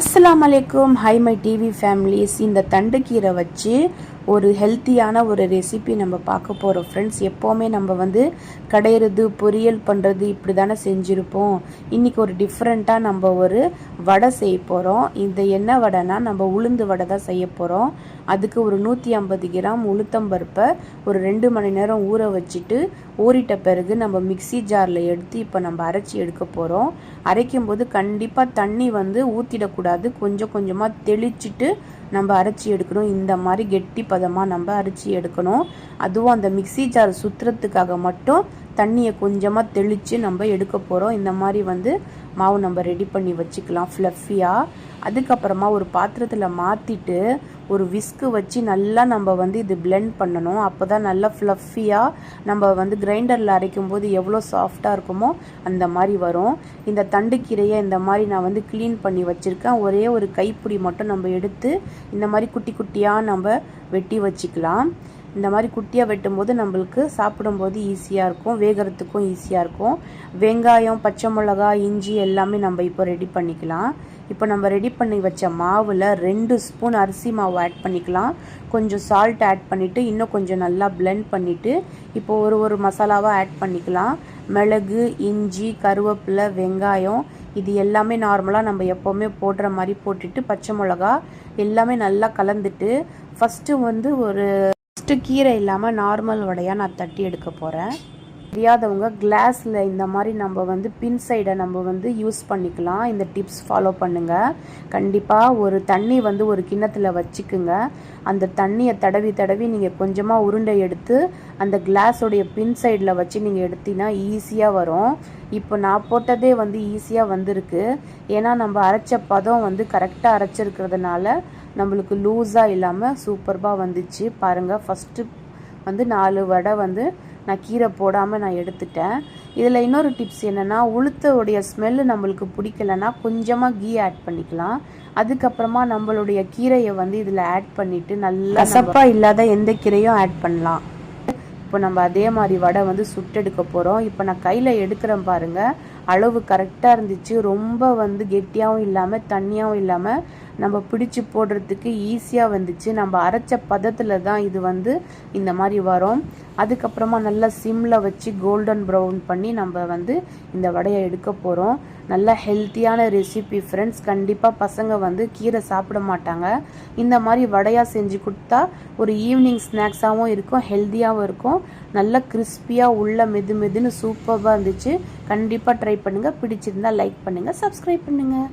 அஸ்லாம் அலைக்கும். High my TV families இந்த தண்டுக்கீரை வச்சு ஒரு ஹெல்த்தியான ஒரு ரெசிபி நம்ம பார்க்க போகிறோம் ஃப்ரெண்ட்ஸ் எப்போவுமே நம்ம வந்து கடையிறது பொரியல் பண்ணுறது இப்படி தானே செஞ்சுருப்போம். இன்றைக்கி ஒரு டிஃப்ரெண்ட்டாக நம்ம ஒரு வடை செய்ய போகிறோம் இந்த என்ன வடைனா நம்ம உளுந்து வடை தான் செய்ய போகிறோம் அதுக்கு ஒரு நூற்றி ஐம்பது கிராம் உளுத்தம்பருப்பை ஒரு ரெண்டு மணி நேரம் ஊற வச்சுட்டு ஊறிட்ட பிறகு நம்ம மிக்சி ஜாரில் எடுத்து இப்போ நம்ம அரைச்சி எடுக்க போகிறோம் அரைக்கும்போது கண்டிப்பாக தண்ணி வந்து ஊற்றிடக்கூடாது கொஞ்சம் கொஞ்சமாக தெளிச்சிட்டு நம்ம அரைச்சி எடுக்கணும். இந்த மாதிரி கெட்டி பதமாக நம்ம அரைச்சி எடுக்கணும். அதுவும் அந்த மிக்சி ஜார் சுற்றுறதுக்காக மட்டும் தண்ணியை கொஞ்சமாக தெளித்து நம்ம எடுக்க போகிறோம் இந்த மாதிரி வந்து மாவு நம்ம ரெடி பண்ணி வச்சுக்கலாம் ஃப்ளஃபியாக அதுக்கப்புறமா ஒரு பாத்திரத்தில் மாற்றிட்டு ஒரு விஸ்கு வச்சு நல்லா நம்ம வந்து இது பிளெண்ட் பண்ணணும். அப்போ தான் நல்லா ஃப்ளஃபியாக நம்ம வந்து கிரைண்டரில் அரைக்கும் போது எவ்வளோ சாஃப்டாக இருக்குமோ அந்த மாதிரி வரும். இந்த தண்டுக்கீரையை இந்த மாதிரி நான் வந்து க்ளீன் பண்ணி வச்சுருக்கேன். ஒரே ஒரு கைப்பிடி மட்டும் நம்ம எடுத்து இந்த மாதிரி குட்டி குட்டியாக நம்ம வெட்டி வச்சுக்கலாம். இந்த மாதிரி குட்டியாக வெட்டும்போது நம்மளுக்கு சாப்பிடும்போது ஈஸியாக இருக்கும். வேகிறதுக்கும் ஈஸியாக இருக்கும். வெங்காயம் பச்சை மிளகா இஞ்சி எல்லாமே நம்ம இப்போ ரெடி பண்ணிக்கலாம். இப்போ நம்ம ரெடி பண்ணி வச்ச மாவில் ரெண்டு ஸ்பூன் அரிசி மாவு ஆட் பண்ணிக்கலாம். கொஞ்சம் சால்ட் ஆட் பண்ணிவிட்டு இன்னும் கொஞ்சம் நல்லா பிளெண்ட் பண்ணிவிட்டு இப்போ ஒரு ஒரு மசாலாவாக ஆட் பண்ணிக்கலாம். மிளகு இஞ்சி கருவேப்பிலை வெங்காயம் இது எல்லாமே நார்மலாக நம்ம எப்போவுமே போடுற மாதிரி போட்டுட்டு பச்சை மிளகா எல்லாமே நல்லா கலந்துட்டு ஃபஸ்ட்டு வந்து ஒரு ஃபஸ்ட்டு கீரை இல்லாமல் நார்மல் வடையாக நான் தட்டி எடுக்க போகிறேன் தெரியாதவங்க கிளாஸில் இந்த மாதிரி நம்ம வந்து பின் சைடை நம்ம வந்து யூஸ் பண்ணிக்கலாம். இந்த டிப்ஸ் ஃபாலோ பண்ணுங்கள் கண்டிப்பாக ஒரு தண்ணி வந்து ஒரு கிண்ணத்தில் வச்சுக்குங்க. அந்த தண்ணியை தடவி தடவி நீங்கள் கொஞ்சமாக உருண்டை எடுத்து அந்த கிளாஸோடைய பின் சைடில் வச்சு நீங்கள் எடுத்தீங்கன்னா ஈஸியாக வரும். இப்போ நான் போட்டதே வந்து ஈஸியாக வந்திருக்கு. ஏன்னா நம்ம அரைச்ச பதம் வந்து கரெக்டாக அரைச்சிருக்கிறதுனால நம்மளுக்கு லூஸாக இல்லாமல் சூப்பர்பாக வந்துச்சு. பாருங்கள் ஃபஸ்ட்டு வந்து நாலு வடை வந்து நான் கீரை போடாமல் நான் எடுத்துட்டேன். இதில் இன்னொரு டிப்ஸ் என்னென்னா உளுத்தோடைய ஸ்மெல்லு நம்மளுக்கு பிடிக்கலன்னா கொஞ்சமாக கீ ஆட் பண்ணிக்கலாம். அதுக்கப்புறமா நம்மளுடைய கீரையை வந்து இதில் ஆட் பண்ணிவிட்டு நல்லா கசப்பாக இல்லாத எந்த கீரையும் ஆட் பண்ணலாம். இப்போ நம்ம அதே மாதிரி வடை வந்து சுட்டெடுக்க போகிறோம் இப்போ நான் கையில் எடுக்கிறேன் பாருங்கள் அளவு கரெக்டாக இருந்துச்சு. ரொம்ப வந்து கெட்டியாகவும் இல்லாமல் தண்ணியாகவும் இல்லாமல் நம்ம பிடிச்சி போடுறதுக்கு ஈஸியாக வந்துச்சு. நம்ம அரைச்ச பதத்தில் தான் இது வந்து இந்த மாதிரி வரும். அதுக்கப்புறமா நல்லா சிம்மில் வச்சு கோல்டன் ப்ரௌன் பண்ணி நம்ம வந்து இந்த வடையை எடுக்க போகிறோம் நல்ல ஹெல்த்தியான ரெசிபி ஃப்ரெண்ட்ஸ் கண்டிப்பாக பசங்க வந்து கீரை சாப்பிட மாட்டாங்க. இந்த மாதிரி வடையாக செஞ்சு கொடுத்தா ஒரு ஈவினிங் ஸ்நாக்ஸாகவும் இருக்கும் ஹெல்த்தியாகவும் இருக்கும். நல்ல கிறிஸ்பியாக உள்ள மெது மெதுன்னு சூப்பராக இருந்துச்சு. கண்டிப்பாக ட்ரை பண்ணுங்கள் பிடிச்சிருந்தா லைக் பண்ணுங்கள் சப்ஸ்கிரைப் பண்ணுங்கள்